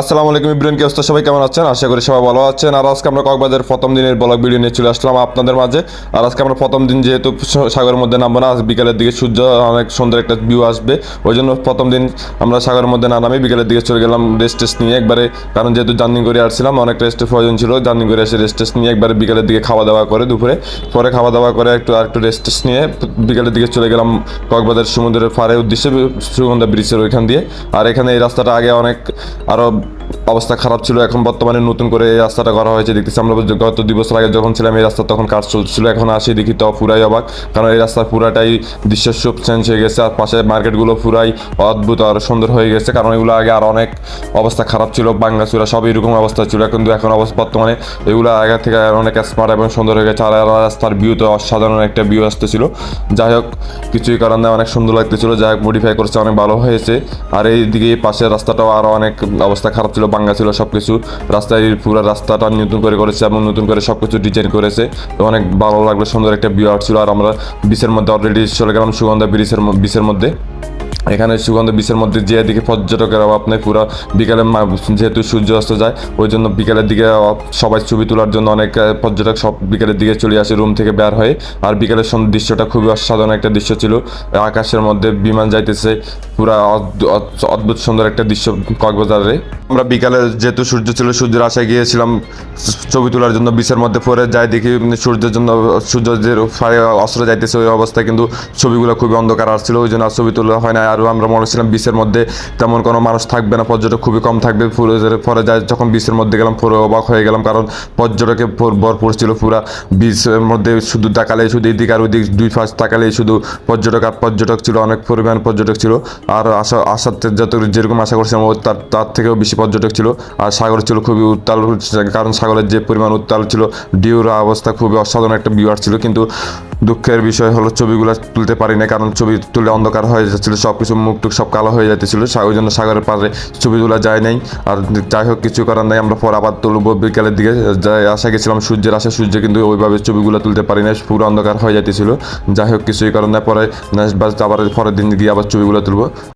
আসসালামু আলাইকুম ইব্রাহিম, কি অবস্থা? সবাই কেমন আছেন? আশা করি সবাই ভালো আছেন। আর আজকে আমরা কক্সবাজারের প্রথম দিনের ব্লগ ভিডিও নিয়ে চলে আসলাম আপনাদের মাঝে। আর আজকে আমরা প্রথম দিন যেহেতু সাগরের মধ্যে নামবো না বিকালের দিকে সূর্য অনেক সুন্দর একটা ভিউ আসবে। ওই জন্য প্রথম দিন আমরা সাগরের মধ্যে না নামি বিকালের দিকে চলে গেলাম রেস্ট টেস্ট নিয়ে। একবারে, কারণ যেহেতু জার্নি করে আসছিলাম, অনেক রেস্টের প্রয়োজন ছিল। জার্নি করে এসে রেস্ট টেস্ট নিয়ে একবারে বিকালের দিকে খাওয়া দাওয়া করে দুপুরে। পরে খাওয়া দাওয়া করে একটু আর একটু রেস্ট টেস্ট নিয়ে বিকালের দিকে চলে গেলাম কক্সবাজার সমুদ্রের পাড়ের উদ্দেশ্যে, সুগন্ধা ব্রিজের ওইখান দিয়ে। আর এখানে এই রাস্তাটা আগে অনেক আরও অবস্থা খারাপ ছিল। এখন বর্তমানে নতুন করে এই রাস্তাটা করা হয়েছে। দেখতেছি আমরা গত দুই বছর আগে যখন ছিলাম, এই রাস্তা তখন কাজ চলছিল এখন আসি দেখি তো পুরাই অবাক। কারণ এই রাস্তার পুরাটাই দৃশ্যের সব চেঞ্জ হয়ে গেছে। আর পাশে মার্কেটগুলো পুরাই অদ্ভুত আর সুন্দর হয়ে গেছে। কারণ এগুলো আগে আর অনেক অবস্থা খারাপ ছিল। বাংলাচুরা সব এরকম অবস্থা ছিল। কিন্তু এখন অবস্থা বর্তমানে এগুলো আগে থেকে অনেক স্মার্ট এবং সুন্দর হয়ে গেছে। আর আর রাস্তার ভিউ তো অসাধারণ একটা ভিউ আসতেছিল। যাই হোক, কিছুই কারণে অনেক সুন্দর লাগতেছিল। যাই হোক মডিফাই করছে, অনেক ভালো হয়েছে। আর এইদিকে পাশের রাস্তাটাও আরও অনেক অবস্থা খারাপ ছিল। বাঙ্গা ছিল সব কিছু রাস্তায় পুরো রাস্তাটা নতুন করে করেছে এবং নতুন করে সব কিছু ডিজাইন করেছে। তো অনেক ভালো লাগল, সুন্দর একটা ভিউ ছিল। আর আমরা বিচের মধ্যে অলরেডি চলে গেলাম, সুগন্ধা ব্রিজের বিচের মধ্যে। এখানে সুগন্ধ বিচের মধ্যে যে দিকে পর্যটকের অভাব নেই, পুরো বিকালে যেহেতু সূর্য অস্ত যায়, ওই জন্য বিকালের দিকে সবাই ছবি তোলার জন্য অনেক পর্যটক সব বিকালের দিকে চলে আসে রুম থেকে বের হয়ে। আর বিকালের দৃশ্যটা খুবই অসাধারণ একটা দৃশ্য ছিল। আকাশের মধ্যে বিমান যাইতেছে, পুরা অদ্ভুত- সুন্দর একটা দৃশ্য কক্সবাজারে। আমরা বিকালে যেহেতু সূর্য ছিল, সূর্যের আশায় গিয়েছিলাম, ছবি তোলার জন্য বিচের মধ্যে পরে যাই দেখি সূর্যের জন্য সূর্য যে ফায়ার অস্ত্র যাইতেছে ওই অবস্থায়, কিন্তু ছবিগুলো খুবই অন্ধকার আসছিল ওই জন্য আর ছবি তোলা হয় না আর আমরা মনে ছিলাম বিচের মধ্যে তেমন কোনো মানুষ থাকবে না, পর্যটক খুবই কম থাকবে। পরে যায় যখন বিচের মধ্যে গেলাম, পুরো অবাক হয়ে গেলাম, কারণ পর্যটকে ভরপুর ছিল পুরা বিচের মধ্যে, শুধু তাকালে শুধু এদিক আর ওইদিক দুই পাশ তাকালে শুধু পর্যটক আর পর্যটক ছিল, অনেক পরিমাণ পর্যটক ছিল। আর আশা থেকে যত যেরকম আশা করছিলাম, ও তার তার থেকেও বেশি পর্যটক ছিল। আর সাগর ছিল খুবই উত্তাল, কারণ সাগরের যে পরিমাণ উত্তাল ছিল ডিউর অবস্থা খুবই অসাধারণ একটা ভিউ ছিল। কিন্তু দুঃখের বিষয় হলো ছবিগুলো তুলতে পারি না কারণ ছবি তুলে অন্ধকার হয়ে যাচ্ছিল সব কিছু মুখ টুক সব কালো হয়ে যাচ্ছিল ওই জন্য সাগরের পাড়ে ছবি তোলা যায় নাই। আর যাই হোক, কিছু করার নাই, আমরা পর আবার তুলবো। বিকেলের দিকে আশা গেছিলাম সূর্যের আশা, সূর্য কিন্তু ওইভাবে ছবিগুলো তুলতে পারি না পুরো অন্ধকার হয়ে যাচ্ছিল যাই হোক, কিছুই করার নাই, পরে নেক্সট বাস আবার পরের দিন গিয়ে আবার ছবিগুলো তুলবো।